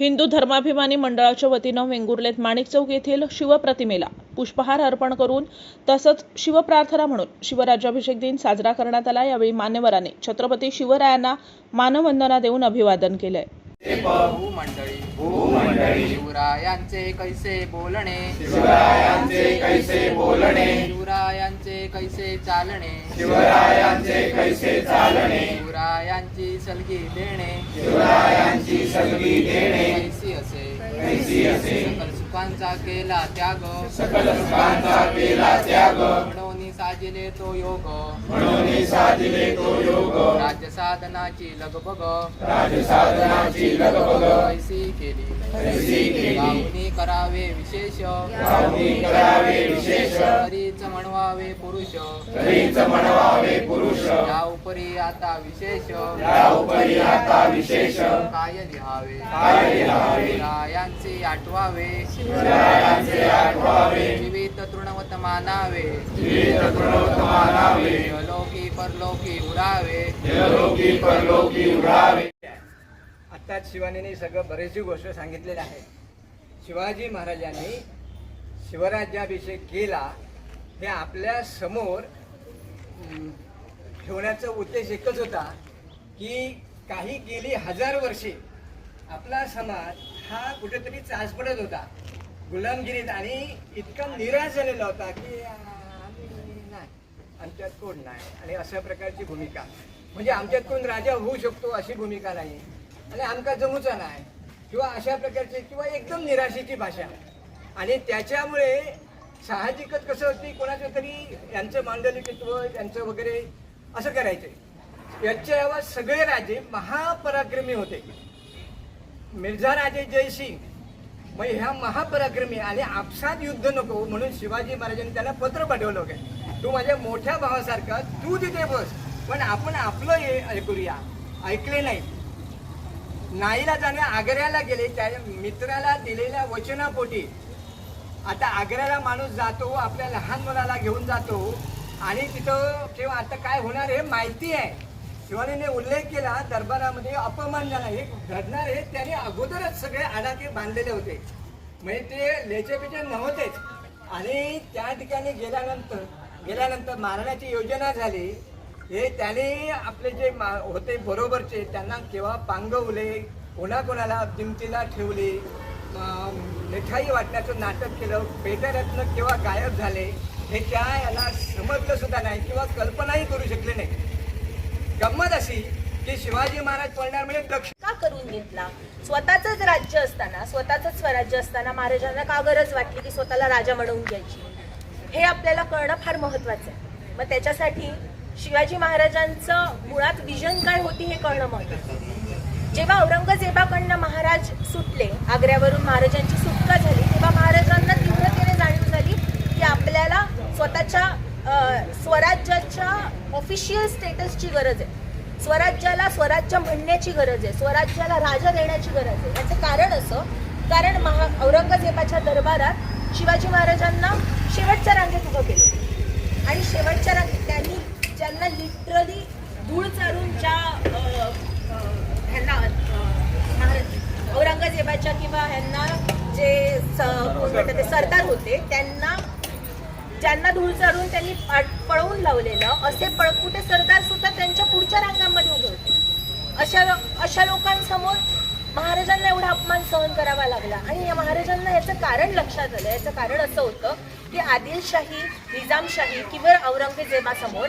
हिंदू धर्माभिमानी मंडळाच्या वतीनं वेंगुर्लेत माणिक चौक येथील शिवप्रतिमेला पुष्पहार अर्पण करून तसंच शिवप्रार्थना म्हणून शिवराज्याभिषेक दिन साजरा करण्यात आला. यावेळी मान्यवरांनी छत्रपती शिवरायांना मानवंदना देऊन अभिवादन केलंय. शिवरायांचे कैसे बोलणे. शिवरायांचे कैसे बोलणे. शिवरायांचे कैसे चालणे. शिवरायांचे कैसे चालणे. शिवरायांची सलगी देणे. शिवरायांची सलगी देणे. कैसी असे. कैसी असे. सकल सुखांचा केला त्याग. सकल सुखांचा केला त्याग. म्हणून साजिले तो योग. म्हणून साधिले तो योग. राज्य साधनाची लगबग. राजसाधनाची लगबग. कैसी केली. गावनी करावे विशेष. गावनी करावे विशेष. तरीच म्हणवावे पुरुष. तरीच म्हणवावे पुरुष. उपरी आता विशेष। या उपरी आता विशेष। काय लिहावे काय लिहावे शिवरायांचे आठवावे। शिवरायांचे आठवावे। जीवित तृणवत मानावे। विविध गुणवत मानावे। लोकी परलोकी उरावे लोकी परलोकी उरावे आत्ताच शिवानीने सगळं बरेचशी गोष्ट सांगितलेल्या आहेत शिवाजी महाराजांनी शिवराज्याभिषेक केला हे आपल्यासमोर ठेवण्याचा उद्देश एकच होता की काही गेली हजार वर्षे आपला समाज हा कुठेतरी चाच पडत होता. गुलामगिरीत आणि इतका निराश झालेला होता की नाही. आमच्यात कोण नाही? आणि अशा प्रकारची भूमिका. म्हणजे आमच्यात कोण राजा होऊ शकतो अशी भूमिका नाही. आणि आमका जमूचा नाही. किंवा अशा प्रकारची किंवा एकदम निराशेची भाषा. आणि त्याच्यामुळे साहजिकच कसं होती कोणाचं तरी यांचं मांडलिकत्व यांचं वगैरे असं करायचं याच्या आवाज सगळे राजे महापराक्रमी होते. मिर्झा राजे जयसिंग मग ह्या महापराक्रमी आणि आपसात युद्ध नको म्हणून शिवाजी महाराजांनी त्याला पत्र पाठवलं होतं. तू माझ्या मोठ्या भावासारखा तू तिथे बस पण आपण आपलं हे ऐकूया. ऐकले नाही. नाईला जाणे आग्र्याला गेले त्या मित्राला दिलेल्या वचनापोटी. आता आग्र्याला माणूस जातो आपल्या लहान मुलाला घेऊन जातो. आणि तिथं किंवा आता काय होणार हे माहिती आहे. शिवानीने उल्लेख केला दरबारामध्ये अपमान झाला हे घडणार हे त्याने अगोदरच सगळे आडाखे बांधलेले होते. म्हणजे ते लेचेपिचे नव्हतेच आणि त्या ठिकाणी गेल्यानंतर गेल्यानंतर मारण्याची योजना झाली. हे त्याने आपले जे मा होते बरोबरचे त्यांना केव्हा पांगवले कोणाकोणाला जिमतीला ठेवले मिठाई वाटण्याचं नाटक केलं पेटरत्न केव्हा गायब झाले हे त्या याला समजलं सुद्धा नाही किंवा कल्पनाही करू शकले नाही. गंमत अशी की शिवाजी महाराज पळणार म्हणजे दक्ष का करून घेतला? स्वतःच राज्य असताना स्वतःच स्वराज्य असताना महाराजांना का गरज वाटली की स्वतःला राजा म्हणवून घ्यायची? हे आपल्याला कळणं फार महत्वाचं आहे. मग त्याच्यासाठी शिवाजी महाराजांचं मुळात विजन काय होती हे कळणं महत्वाचं जेव्हा औरंगजेबाकडनं महाराज सुटले आग्र्यावरून महाराजांची सुटका झाली तेव्हा महाराजांना तीव्रतेने जाणीव झाली की आपल्याला स्वराज्याच्या स्वराज्याच्या ऑफिशियल स्टेटसची गरज आहे. स्वराज्याला स्वराज्य म्हणण्याची गरज आहे. स्वराज्याला राजा देण्याची गरज आहे. याचं कारण असं कारण महा औरंगजेबाच्या दरबारात शिवाजी महाराजांना शेवटच्या रांगेत उभं केलं आणि शेवटच्या रांगेत त्यांनी ज्यांना लिटरली धूळ चालून ज्या ह्यांना महाराज औरंगजेबाच्या किंवा ह्यांना जे स- कोण म्हणतात ते सरदार होते त्यांना ज्यांना धूळ चढून त्यांनी पळवून लावलेलं असे पळकुटे सरदार सुद्धा त्यांच्या पुढच्या रांगांमध्ये उभे होते. अशा अशा लोकांसमोर महाराजांना एवढा अपमान सहन करावा लागला. आणि या महाराजांना याचं कारण लक्षात आलं. याचं कारण असं होतं की आदिलशाही निजामशाही किंवा औरंगजेबासमोर